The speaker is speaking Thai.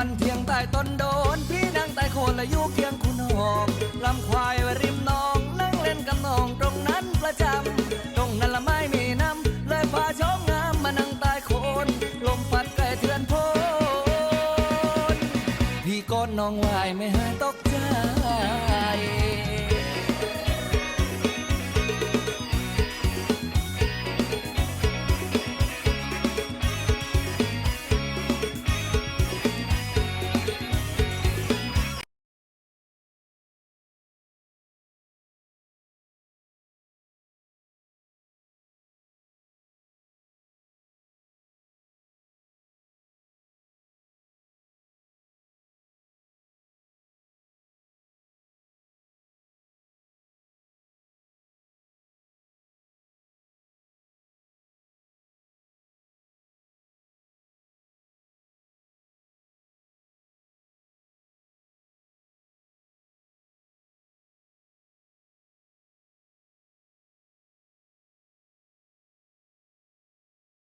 วันเที่ยงใต้ต้นโดน พี่นั่งใต้โคนและอยู่เคียงคุณหอมลำควายไว้ริมหนองนั่งเล่นกับน้องตรงนั้นประจำตรงนั้นละไม่มีน้ำเลยพาชมงามมานั่งใต้โคนลมพัดไกลเทือนโพนพี่ก้นน้องไว้ไม่หายตกใจ